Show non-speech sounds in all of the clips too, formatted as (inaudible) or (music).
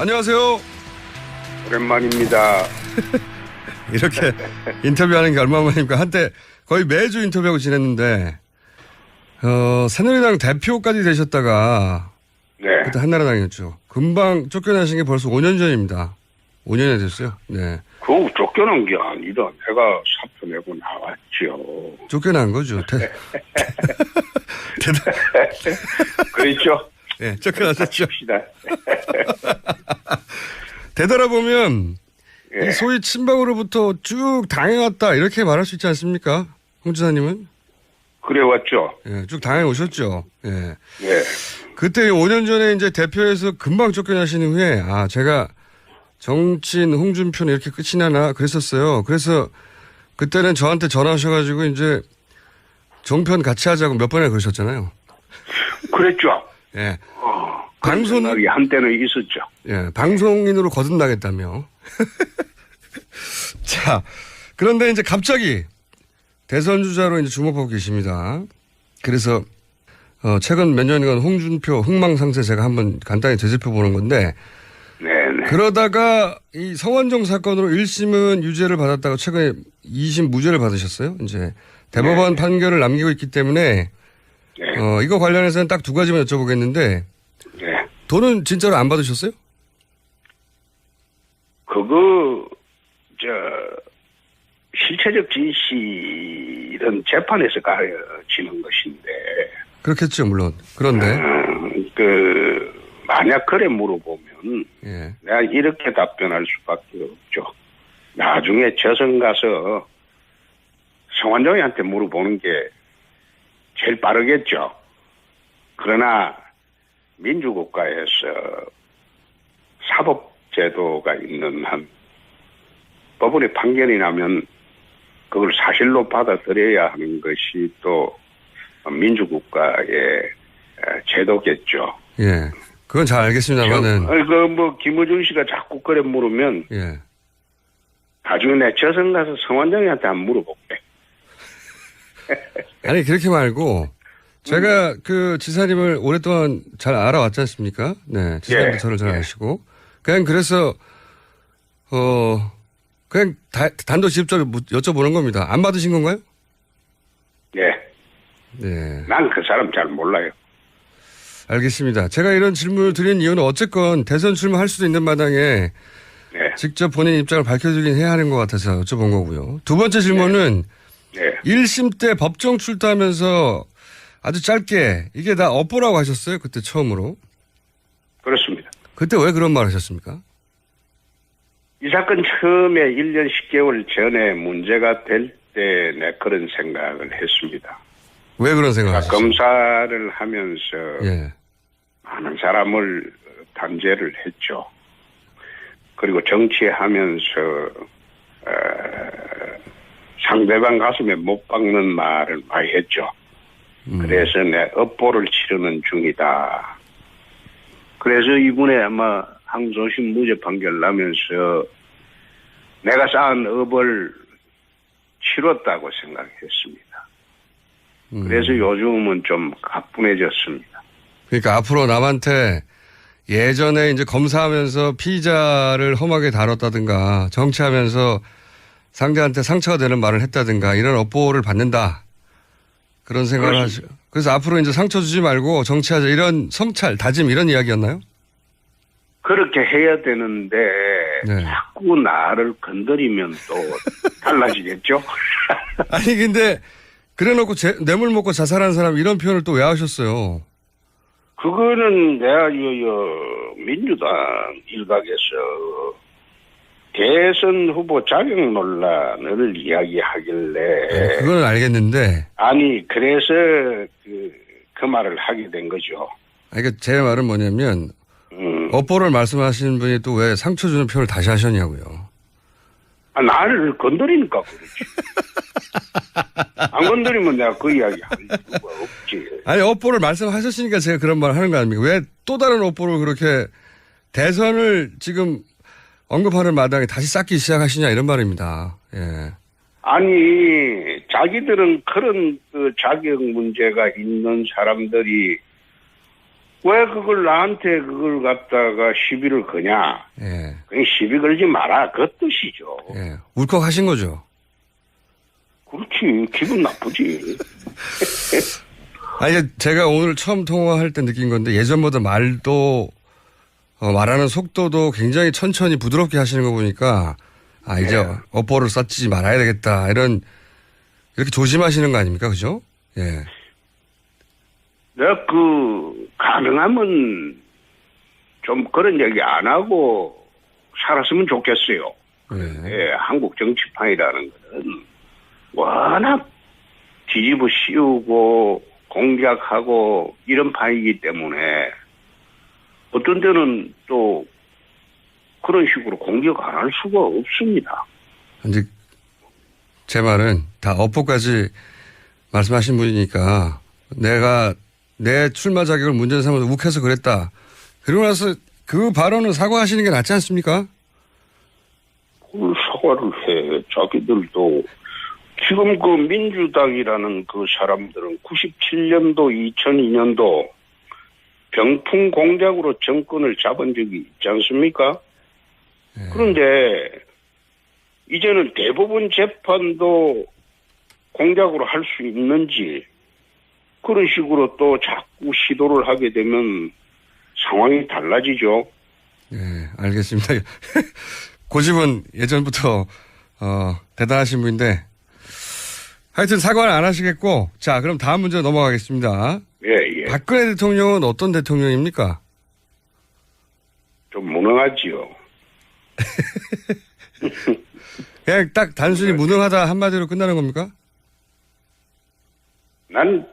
안녕하세요. 오랜만입니다. (laughs) 이렇게 인터뷰하는 게 얼마만입니까? 한때 거의 매주 인터뷰하고 지냈는데, 어, 새누리당 대표까지 되셨다가, 네. 그때 한나라당이었죠. 금방 쫓겨나신 게 벌써 5년 전입니다. 5년이 됐어요. 네. 그거 쫓겨난 게 아니라 내가 사표 내고 나왔죠. 쫓겨난 거죠. 대, (laughs) (laughs) 그랬죠? 네, 쫓겨나셨죠. 합시다. 되돌아보면, 예. 이 소위 친박으로부터 쭉 당해왔다, 이렇게 말할 수 있지 않습니까? 홍 지사님은? 그래 왔죠. 예, 쭉 당해 오셨죠. 예. 네. 그때 5년 전에 이제 대표에서 금방 쫓겨나신 후에, 아, 제가 정치인 홍준표는 이렇게 끝이 나나 그랬었어요. 그래서 그때는 저한테 전화하셔가지고 이제 종편 같이 하자고 몇 번이나 그러셨잖아요. 그랬죠. 예. 어, 방송- 방송 이 한때는 있었죠. 예, 방송인으로 거듭나겠다며. (laughs) 자, 그런데 이제 갑자기 대선 주자로 이제 주목하고 계십니다. 그래서 어, 최근 몇 년간 홍준표 흥망상세 제가 한번 간단히 되짚어 보는 건데 네네. 그러다가 이 성완종 사건으로 1심은 유죄를 받았다가 최근에 2심 무죄를 받으셨어요. 이제 대법원 판결을 남기고 있기 때문에 네. 어, 이거 관련해서는 딱 두 가지만 여쭤보겠는데 네. 돈은 진짜로 안 받으셨어요? 그거, 저, 실체적 진실은 재판에서 가려지는 것인데, 그렇겠죠, 물론. 그런데 음, 그, 만약 그래 물어보면, 예. 내가 이렇게 답변할 수밖에 없죠. 나중에 저선 가서 성완종이한테 물어보는 게 제일 빠르겠죠. 그러나 민주국가에서 사법제도가 있는 한 법원의 판결이 나면 그걸 사실로 받아들여야 하는 것이 또 민주국가의 제도겠죠. 예. 그건 잘 알겠습니다만은, 그뭐 김어준 씨가 자꾸 그래 물으면 예. 나중에 내 저선 가서 성원장이한테 안 물어볼게. 아니, 그렇게 말고, 제가 그 지사님을 오랫동안 잘 알아왔지 않습니까? 네. 지사님도 예, 저를 잘 예. 아시고. 그냥 그래서, 어, 그냥 다- 단도직입적으로 묻- 여쭤보는 겁니다. 안 받으신 건가요? 예, 네. 난 그 사람 잘 몰라요. 알겠습니다. 제가 이런 질문을 드린 이유는 어쨌건 대선 출마할 수도 있는 마당에 네, 직접 본인 입장을 밝혀주긴 해야 하는 것 같아서 여쭤본 거고요. 두 번째 질문은 네. 1심 때 법정 출두하면서 아주 짧게 이게 다 업보라고 하셨어요. 그때 처음으로. 그렇습니다. 그때 왜 그런 말 하셨습니까? 이 사건 처음에 1년 10개월 전에 문제가 될 때 내 그런 생각을 했습니다. 왜 그런 생각을 하셨어요? 검사를 하면서 예. 많은 사람을 단죄를 했죠. 그리고 정치하면서 어, 상대방 가슴에 못 박는 말을 많이 했죠. 그래서 내 업보를 치르는 중이다. 그래서 이번에 아마 항소심 무죄 판결 나면서 내가 쌓은 업을 치렀다고 생각했습니다. 음. 그래서 요즘은 좀 가뿐해졌습니다. 그러니까 앞으로 남한테 예전에 이제 검사하면서 피의자를 험하게 다뤘다든가 정치하면서 상대한테 상처가 되는 말을 했다든가 이런 업보를 받는다. 그런 생각을 하시. 그래서 앞으로 이제 상처 주지 말고 정치하자 이런 성찰, 다짐 이런 이야기였나요? 그렇게 해야 되는데 네. 자꾸 나를 건드리면 또 (laughs) 달라지겠죠? (laughs) 아니 근데 그래놓고 제- 뇌물 먹고 자살한 사람 이런 표현을 또 왜 하셨어요? 그거는 내가 요, 요 민주당 일각에서 대선 후보 자격 논란을 이야기하길래 네, 그건 알겠는데 아니 그래서 그, 그 말을 하게 된 거죠. 그러니까 제 말은 뭐냐면 음. 업보를 말씀하시는 분이 또 왜 상처 주는 표현을 다시 하셨냐고요. 아, 나를 건드리니까 그렇지. (laughs) 안 건드리면 내가 그 이야기 할 이유가 없지. 아니 업보를 말씀하셨으니까 제가 그런 말을 하는 거 아닙니까? 왜 또 다른 업보를 그렇게 대선을 지금 언급하는 마당에 다시 쌓기 시작하시냐 이런 말입니다. 예. 아니, 자기들은 그런 그 자격 문제가 있는 사람들이 왜 그걸 나한테 그걸 갖다가 시비를 거냐? 예. 그냥 시비 걸지 마라. 그 뜻이죠. 예. 울컥하신 거죠. 그렇지. 기분 나쁘지. (laughs) 아니, 제가 오늘 처음 통화할 때 느낀 건데 예전보다 말도, 어, 말하는 속도도 굉장히 천천히 부드럽게 하시는 거 보니까 아, 이제 네. 어포를 쌓지 말아야 되겠다. 이런, 이렇게 조심하시는 거 아닙니까? 그죠? 예. 내가 그, 가능하면 좀 그런 얘기 안 하고 살았으면 좋겠어요. 예. 예, 한국 정치판이라는 것은 워낙 뒤집어 씌우고 공작하고 이런 판이기 때문에 어떤 때는 또 그런 식으로 공격 안 할 수가 없습니다. 이제 제 말은 다 어포까지 말씀하신 분이니까 내가 내 출마 자격을 문제 삼아서 욱해서 그랬다. 그러고 나서 그 발언은 사과하시는 게 낫지 않습니까? 그 사과를 해. 자기들도 지금 그 민주당이라는 그 사람들은 97년도, 2002년도 병풍 공작으로 정권을 잡은 적이 있지 않습니까? 그런데 이제는 대법원 재판도 공작으로 할 수 있는지 그런 식으로 또 자꾸 시도를 하게 되면 상황이 달라지죠. 예, 알겠습니다. (laughs) 고집은 예전부터 어, 대단하신 분인데 하여튼 사과를 안 하시겠고 자 그럼 다음 문제 넘어가겠습니다. 예, 예. 박근혜 대통령은 어떤 대통령입니까? 좀 무능하지요. (laughs) 그냥 딱 단순히 무능하다 한마디로 끝나는 겁니까? 난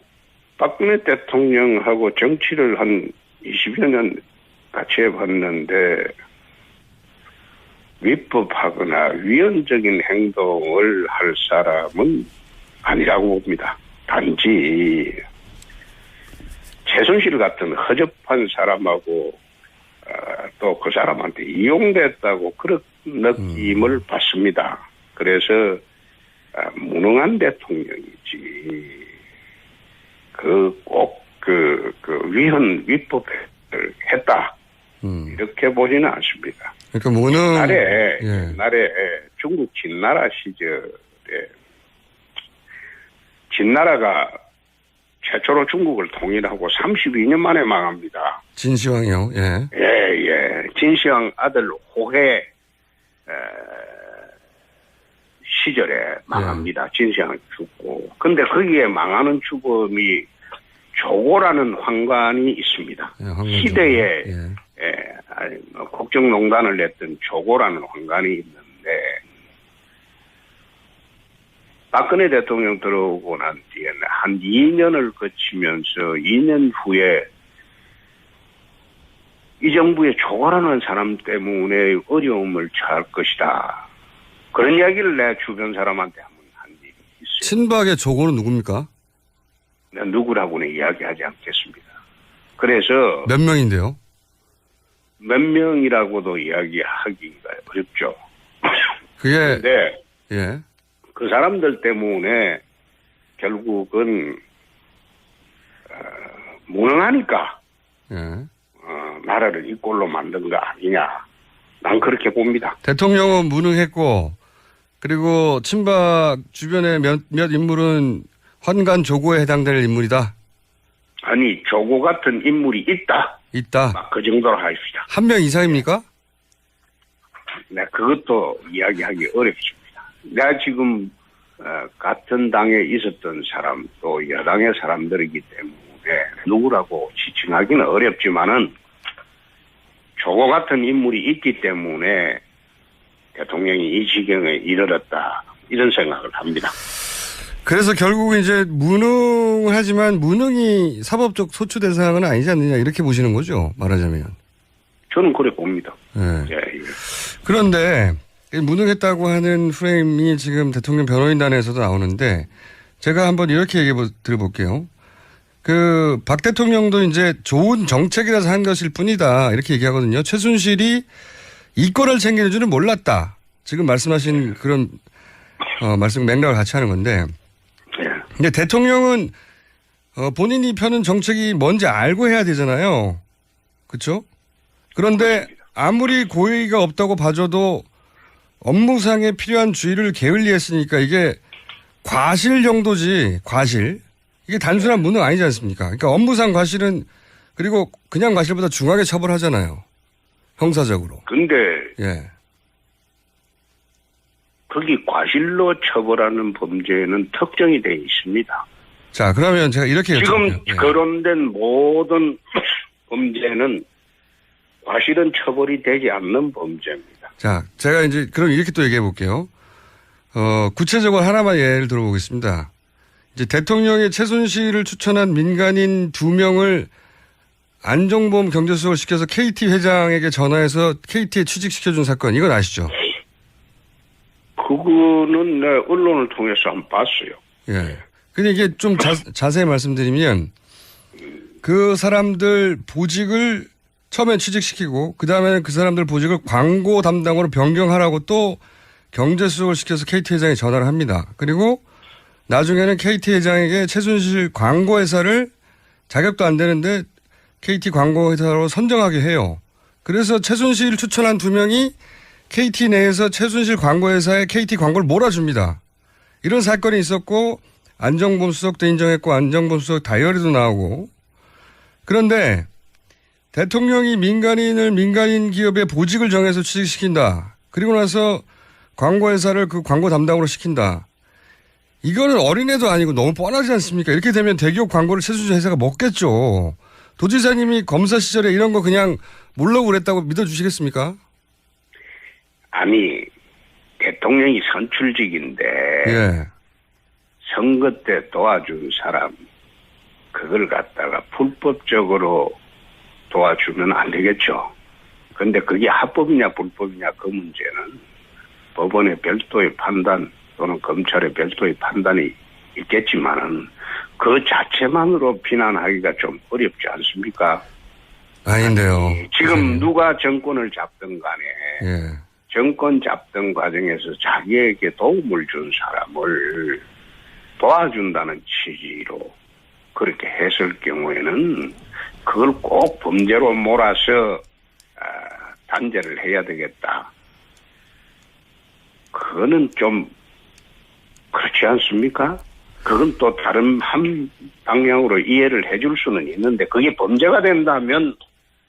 박근혜 대통령하고 정치를 한 20여 년 같이 해봤는데 위법하거나 위헌적인 행동을 할 사람은 아니라고 봅니다. 단지 최순실 같은 허접한 사람하고 또그 사람한테 이용됐다고 그런 느낌을 받습니다. 그래서 아, 무능한 대통령이지 그꼭그그 위헌 위법을 했다 음. 이렇게 보지는 않습니다. 그러니까 무능. 옛날에 예. 옛날에 중국 진나라 시절에 진나라가 최초로 중국을 통일하고 32년 만에 망합니다. 진시황이요. 예. 예, 예. 진시황 아들 호해 에, 시절에 망합니다. 진시황 죽고. 근데 거기에 망하는 죽음이 조고라는 황관이 있습니다. 예, 시대에. 예. 예, 아니, 뭐 국정농단을 냈던 조고라는 황관이 있는데 박근혜 대통령 들어오고 난 뒤에는 한 2년을 거치면서 2년 후에 이 정부의 조고라는 사람 때문에 어려움을 처할 것이다. 그런 이야기를 내 주변 사람한테 한번 한 일이 있어요. 친박의 조고는 누굽니까? 내가 누구라고는 이야기하지 않겠습니다. 그래서 몇 명인데요? 몇 명이라고도 이야기하기가 어렵죠. 그게 근데 예. 그 사람들 때문에 결국은 어, 무능하니까 예. 어, 나라를 이 꼴로 만든 거 아니냐. 난 그렇게 봅니다. 대통령은 무능했고 그리고 친박 주변의 몇, 몇 인물은 환관 조고에 해당될 인물이다. 아니 조고 같은 인물이 있다. 있다. 막그 정도로 하십시다. 한 명 이상입니까? 내 그것도 이야기하기 어렵습니다. 내가 지금 어, 같은 당에 있었던 사람 또 여당의 사람들이기 때문에 누구라고 지칭하기는 어렵지만은 조고 같은 인물이 있기 때문에 대통령이 이 지경에 이르렀다 이런 생각을 합니다. 그래서 결국 이제 무능하지만 무능이 사법적 소추 대상은 아니지 않느냐 이렇게 보시는 거죠. 말하자면. 저는 그래 봅니다. 예. 예, 예. 그런데 이 무능했다고 하는 프레임이 지금 대통령 변호인단에서도 나오는데 제가 한번 이렇게 얘기해 보- 드려볼게요. 그 박 대통령도 이제 좋은 정책이라서 한 것일 뿐이다 이렇게 얘기하거든요. 최순실이 이권을 챙기는 줄은 몰랐다. 지금 말씀하신 그런 어, 말씀 맥락을 같이 하는 건데 예. 근데 대통령은 어, 본인이 펴는 정책이 뭔지 알고 해야 되잖아요. 그렇죠? 그런데 아무리 고의가 없다고 봐줘도 업무상에 필요한 주의를 게을리했으니까 이게 과실 정도지 과실 이게 단순한 무능 아니지 않습니까? 그러니까 업무상 과실은 그리고 그냥 과실보다 중하게 처벌하잖아요. 형사적으로. 근데 예. 거기 과실로 처벌하는 범죄는 특정이 되어 있습니다. 자 그러면 제가 이렇게 지금. 예. 거론된 모든 (clears throat) 범죄는 과실은 처벌이 되지 않는 범죄입니다. 자, 제가 이제 그럼 이렇게 또 얘기해 볼게요. 어, 구체적으로 하나만 예를 들어보겠습니다. 이제 대통령의 최순실을 추천한 민간인 두 명을 안종범 경제수석을 시켜서 KT 회장에게 전화해서 KT에 취직시켜준 사건, 이건 아시죠? 그거는 내 언론을 통해서 안 봤어요. 예. 근데 이게 좀 자, 자세히 말씀드리면 그 사람들 보직을 처음엔 취직시키고 그 다음에는 그 사람들 보직을 광고 담당으로 변경하라고 또 경제수석을 시켜서 KT 회장이 전화를 합니다. 그리고 나중에는 KT 회장에게 최순실 광고회사를 자격도 안 되는데 KT 광고회사로 선정하게 해요. 그래서 최순실 추천한 두 명이 KT 내에서 최순실 광고회사에 KT 광고를 몰아줍니다. 이런 사건이 있었고 안정범 수석도 인정했고 안정범 수석 다이어리도 나오고 그런데 대통령이 민간인을 민간인 기업의 보직을 정해서 취직시킨다. 그리고 나서 광고회사를 그 광고 담당으로 시킨다. 이거는 어린애도 아니고 너무 뻔하지 않습니까? 이렇게 되면 대기업 광고를 최순실 회사가 먹겠죠. 도지사님이 검사 시절에 이런 거 그냥 몰라고 그랬다고 믿어주시겠습니까? 아니 대통령이 선출직인데 예. 선거 때 도와준 사람 그걸 갖다가 불법적으로 도와주면 안 되겠죠. 근데 그게 합법이냐 불법이냐 그 문제는 법원의 별도의 판단 또는 검찰의 별도의 판단이 있겠지만은 그 자체만으로 비난하기가 좀 어렵지 않습니까? 아닌데요. 지금 예. 누가 정권을 잡든 간에 예. 정권 잡던 과정에서 자기에게 도움을 준 사람을 도와준다는 취지로 그렇게 했을 경우에는 그걸 꼭 범죄로 몰아서 아, 단죄를 해야 되겠다. 그거는 좀 그렇지 않습니까? 그건 또 다른 한 방향으로 이해를 해줄 수는 있는데 그게 범죄가 된다면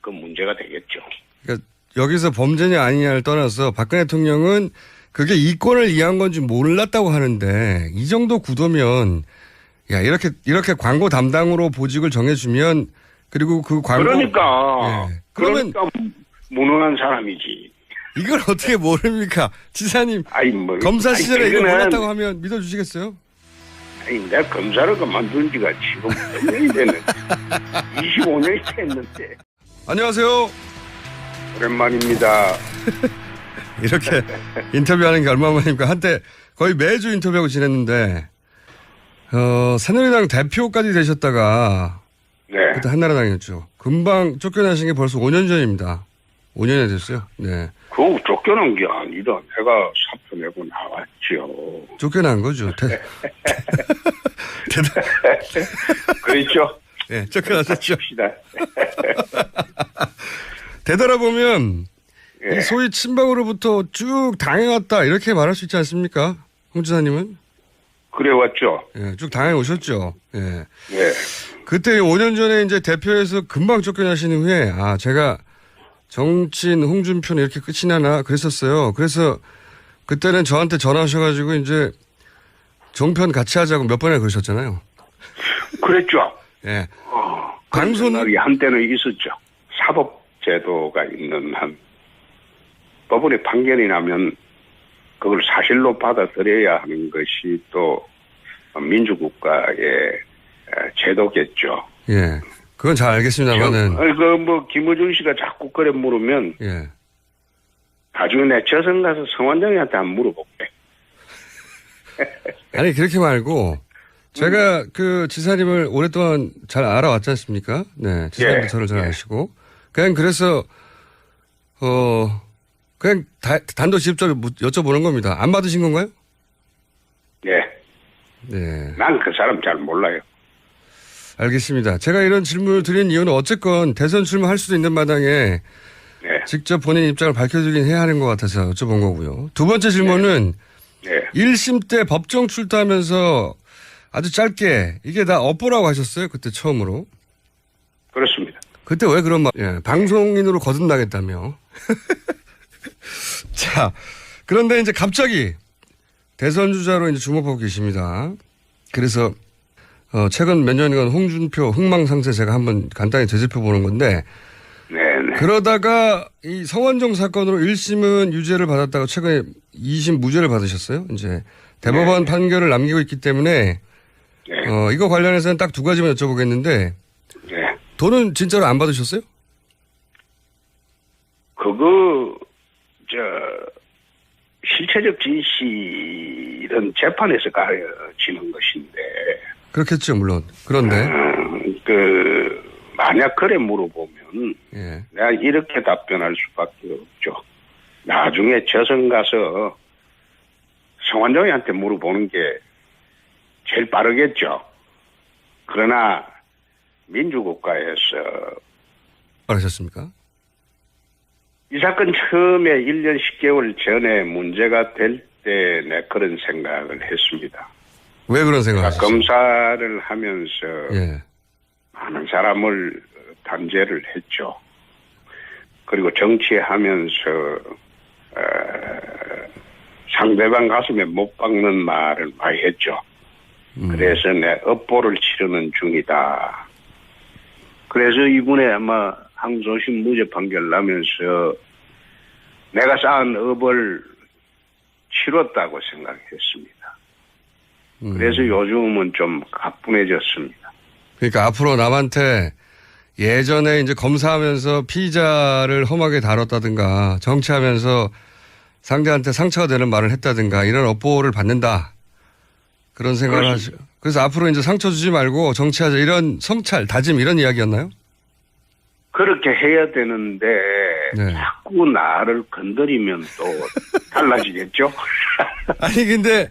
그 문제가 되겠죠. 그러니까 여기서 범죄냐 아니냐를 떠나서 박근혜 대통령은 그게 이권을 이해한 건지 몰랐다고 하는데 이 정도 구도면 야 이렇게 이렇게 광고 담당으로 보직을 정해주면 그리고 그 광고 그러니까 예. 그러면 그러니까 무능한 사람이지. 이걸 어떻게 모릅니까 지사님 아니 뭐 검사 아니, 시절에 이거 그거는- 몰랐다고 하면 믿어주시겠어요? 아니 내가 검사를 그만둔 지가 지금 몇 년이 됐는데 (laughs) 25년이 됐는데 안녕하세요. 오랜만입니다. (laughs) 이렇게 인터뷰하는 게 얼마만입니까? 한때 거의 매주 인터뷰하고 지냈는데 어, 새누리당 대표까지 되셨다가 네. 그때 한나라당이었죠. 금방 쫓겨나신 게 벌써 5년 전입니다. 5년이 됐어요. 네. 그거 쫓겨난 게 아니라 내가 사표 내고 나왔죠. 쫓겨난 거죠. 대, 그랬죠? 네. 합시다. 되돌아보면 예. 이 소위 친박으로부터 쭉 당해왔다 이렇게 말할 수 있지 않습니까? 홍 지사님은? 그래 왔죠. 예, 쭉 당해 오셨죠. 예. 네. 그때 5년 전에 이제 대표에서 금방 쫓겨나신 후에 아 제가 정치인 홍준표는 이렇게 끝이 나나 그랬었어요. 그래서 그때는 저한테 전화하셔가지고 이제 정편 같이 하자고 몇 번이나 그러셨잖아요. 그랬죠. 예. 어, 방송- 그런 생각이 한때는 있었죠. 사법제도가 있는 한 법원의 판결이 나면 그걸 사실로 받아들여야 하는 것이 또 민주국가의 에, 제도겠죠. 예. 그건 잘 알겠습니다만은 그뭐 김어준 씨가 자꾸 그래 물으면 예. 나중에 내 저선 가서 성완장이한테 한번 물어볼게. (laughs) 아니 그렇게 말고 제가 그 지사님을 오랫동안 잘 알아왔지 않습니까? 네, 지사님도 예, 저를 잘 예. 아시고 그냥 그래서 어 그냥 다- 단도직입적으로 묻- 여쭤보는 겁니다. 안 받으신 건가요? 네. 네. 난 그 사람 잘 몰라요. 알겠습니다. 제가 이런 질문을 드린 이유는 어쨌건 대선 출마할 수도 있는 마당에 네. 직접 본인 입장을 밝혀주긴 해야 하는 것 같아서 여쭤본 거고요. 두 번째 질문은 네. 1심 때 법정 출두하면서 아주 짧게 이게 다 업보라고 하셨어요. 그때 처음으로. 그렇습니다. 그때 왜 그런 말, 예, 방송인으로 거듭나겠다며. (laughs) 자, 그런데 이제 갑자기 대선 주자로 이제 주목하고 계십니다. 그래서, 어, 최근 몇 년간 홍준표 흥망상세 제가 한번 간단히 되짚어 보는 건데, 네네. 그러다가 이 성원정 사건으로 1심은 유죄를 받았다가 최근에 2심 무죄를 받으셨어요. 이제 대법원 판결을 남기고 있기 때문에, 네. 어, 이거 관련해서는 딱 두 가지만 여쭤보겠는데, 네. 돈은 진짜로 안 받으셨어요? 그거 저 실체적 진실은 재판에서 가려지는 것인데 그렇겠죠, 물론. 그런데, 음, 그 만약 그래 물어보면 예. 내가 이렇게 답변할 수밖에 없죠. 나중에 저선 가서 성환정이한테 물어보는 게 제일 빠르겠죠. 그러나 민주국가에서 말하셨습니까? 이 사건 처음에 1년 10개월 전에 문제가 될 때 내 그런 생각을 했습니다. 왜 그런 생각을 그러니까 하셨어요? 검사를 하면서 예. 많은 사람을 단죄를 했죠. 그리고 정치하면서 어, 상대방 가슴에 못 박는 말을 많이 했죠. 음. 그래서 내 업보를 치르는 중이다. 그래서 이번에 아마 항소심 무죄 판결 나면서 내가 쌓은 업을 치렀다고 생각했습니다. 음. 그래서 요즘은 좀 가뿐해졌습니다. 그러니까 앞으로 남한테 예전에 이제 검사하면서 피의자를 험하게 다뤘다든가 정치하면서 상대한테 상처가 되는 말을 했다든가 이런 업보를 받는다. 그런 생각을 하시. 그래서 앞으로 이제 상처 주지 말고 정치하자 이런 성찰, 다짐 이런 이야기였나요? 그렇게 해야 되는데 네. 자꾸 나를 건드리면 또 (laughs) 달라지겠죠? 아니 근데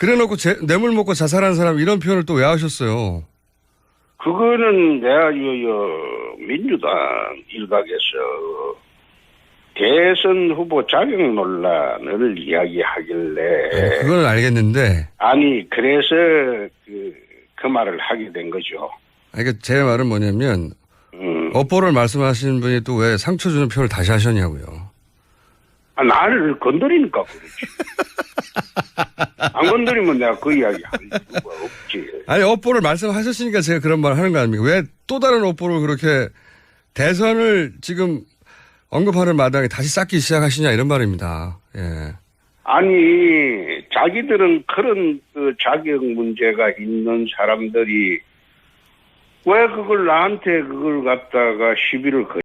그래놓고 제- 뇌물 먹고 자살한 사람 이런 표현을 또 왜 하셨어요? 그거는 내가 요, 요 민주당 일각에서 대선 후보 자격 논란을 이야기하길래 네, 그건 알겠는데 아니 그래서 그, 그 말을 하게 된 거죠. 그러니까 제 말은 뭐냐면 음. 업보를 말씀하시는 분이 또 왜 상처 주는 표현을 다시 하셨냐고요. 아, 나를 건드리니까 그렇지. 안 건드리면 내가 그 이야기 할 이유가 없지. 아니 업보를 말씀하셨으니까 제가 그런 말 하는 거 아닙니까? 왜 또 다른 업보를 그렇게 대선을 지금 언급하는 마당에 다시 쌓기 시작하시냐 이런 말입니다. 예. 아니 자기들은 그런 그 자격 문제가 있는 사람들이 왜 그걸 나한테 그걸 갖다가 시비를 거